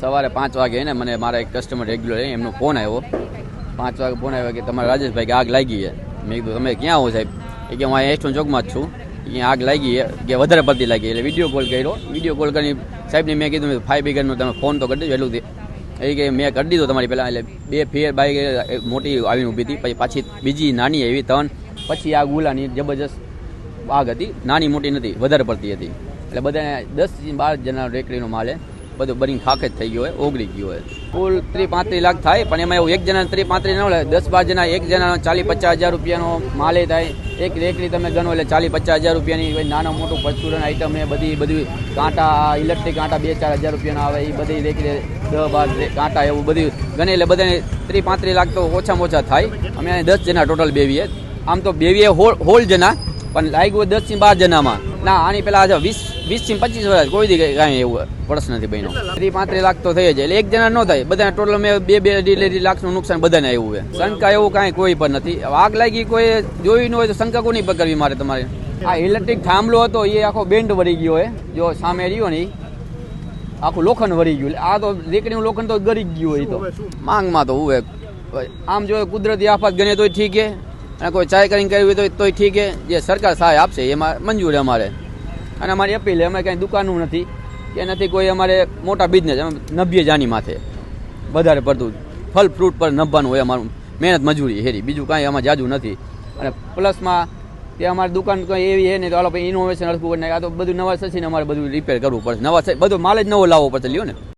સવારે પાંચ વાગે ને મને મારા એક કસ્ટમર રેગ્યુલર એમનો ફોન આવ્યો પાંચ વાગે ફોન આવ્યો કે તમારા રાજેશભાઈ કે આગ લાગી છે. મેં કીધું, તમે ક્યાં આવો સાહેબ? એ કે, હું અહીંયા એસ્ટોન ચોકમાં જ છું. અહીંયા આગ લાગી કે, વધારે પડતી લાગી એટલે વીડિયો કોલ કર્યો. વીડિયો કોલ કરી સાહેબને મેં કીધું ફાઈવ બ્રિગેડનો તમે ફોન તો કરી દેજો એટલું એ કે, મેં કરી દીધો તમારી પહેલાં. એટલે બે ફેર બાઈક મોટી આવીને ઊભી હતી. પછી પાછી બીજી નાની આવી, ત્રણ. પછી આ ગુલાની જબરજસ્ત આગ હતી. નાની મોટી નથી, વધારે પડતી હતી. એટલે બધા દસ બાર જણા રેકડીનો માલ બધું બની ખાખ જ થઈ ગયો હોય, ઓગળી ગયો હોય. કુલ ત્રીસ પાંત્રીસ લાખ થાય, પણ એમાં એવું એક જણા ત્રીસ પાંત્રીસ ન હોય દસ બાર જણા એક જણા ચાલીસ પચાસ હજાર રૂપિયાનો માલે થાય. એક રેકડી તમે ગણો એટલે ચાલીસ પચાસ હજાર રૂપિયાની નાનો મોટું પરચુરણ આઈટમ એ બધી બધી કાંટા, ઇલેક્ટ્રિક કાંટા બે ચાર હજાર રૂપિયાના આવે એ બધી રેકડી દસ બાર કાંટા એવું બધું ગણે એટલે બધાને ત્રીસ પાંત્રીસ લાખ તો ઓછામાં ઓછા થાય. અમે દસ જણા ટોટલ બેવીએ આમ તો બેવીએ હોલ હોલ જણા, પણ લાગ્યું દસથી બાર જણામાં. ના, આની પહેલાં વીસ વીસથી પચીસ વર્ષ કોઈ દી કાંઈ એવું વર્ષ નથી બન્યો. ત્રીસ પાંત્રીસ લાખ તો થઈ જાય. એટલે એક જણા ન થાય. બધા ટોટલ મેં બે બે અઢી લાખનું નુકસાન બધાને આવ્યું છે. શંકા એવું કાંઈ કોઈ પણ નથી. આગ લાગી કોઈ જોયું ન હોય તો શંકા કોની પકડવી મારે તમારે? આ ઇલેક્ટ્રિક થાંભલો હતો એ આખો બેન્ડ વળી ગયો હોય જો સામે રહ્યો ને આખું લોખંડ વળી ગયું. એટલે આ તો રેકડીનું લોખંડ તો ગરી ગયું હોય તો. માંગમાં તો હવે આમ જો કુદરતી આફત ગણે તોય ઠીક છે. અને કોઈ ચાય કરીને કર્યું હોય તો તોય ઠીક છે. જે સરકાર સહાય આપશે એમાં મંજૂર અમારે. અને અમારી અપીલ અમે કાંઈ દુકાનું નથી, કે નથી કોઈ અમારે મોટા બિઝનેસ અમે નભીએ જાની માથે. વધારે પડતું ફલ ફ્રૂટ પર નભવાનું હોય અમારું મહેનત મજૂરી, હેરી. બીજું કાંઈ આમાં જાજુ નથી. અને પ્લસમાં કે અમારી દુકાન કંઈ એવી છે ને તો હાલો, પછી ઇનોવેશન અડકું કરીને આ તો બધું નવા સસીને અમારે બધું રિપેર કરવું પડશે. નવા બધો માલ જ નવો લાવવો પડશે, લ્યો ને.